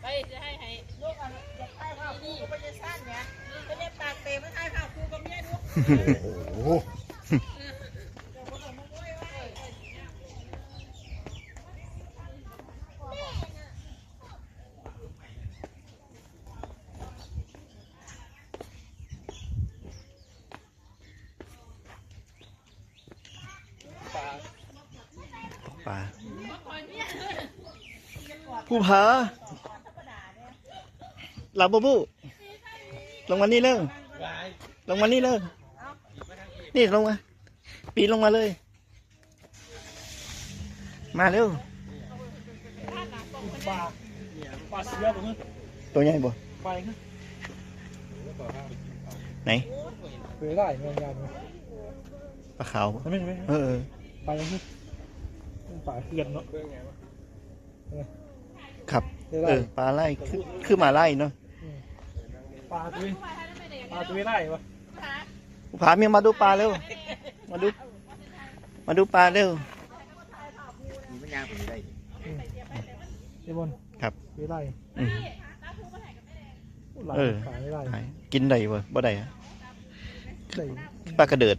ไปจะให้ให้ลูกอะอยากให้ข้าวคู่ก็จะสั้นเนี่ยไปเล่นปากเตะไม่ให้ข้าวคู่กับเมียดูโอ้โหป่าผู้ผา ลาบูบูลงมานี่เร็วลงมานี่เร็วนี่ลงมาปีนลงมาเลย มาเร็วปลาปลาเสือผมตัวใหญ่บ่ไปนะไหนเปได้เงินยาวปลาขาวบ่ทำไมทำไมเออไปยังไงปลาเขื่อนเนาะครับได้เออปลาไล่คือคือหมาไล่เนาะ ปลาตัวปลาตัวได้ปะผู้ผาเมียมาดูปลาเร็ว มาดู มาดูปลาเร็วไอ้บนครับตัวได้อืม หลายเออปลาไม่ได้ไหนกินได้บ่บ่ได้อะได้ปลากระเดิด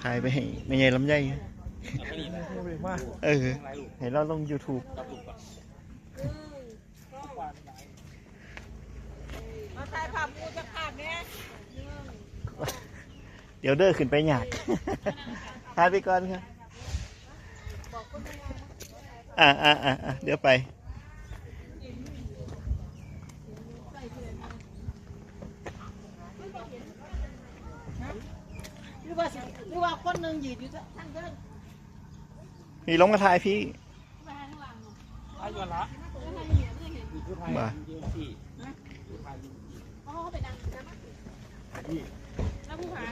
ถ่ายไปให้ไม่ใหญ่ลำไยไม่ เป็นมากเออให้เราลง YouTube มาถ่ายภาพมูจะขาดเนี่ยเดี๋ยวเด้อขึ้นไปหยากทายไปก่อนครับอ่าอ่าอ่าอ่าเดี๋ยวไปหรือว่าสิหรือว่าคนหนึ่งยืนอยู่ทั้งเดิน มีลงมาถ่ายพี่ไอ้ยันละมาอ๋อไปนั่งนะแล้วผู้หา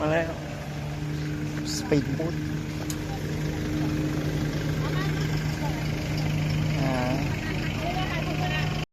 มาแล้ว สปีดบูท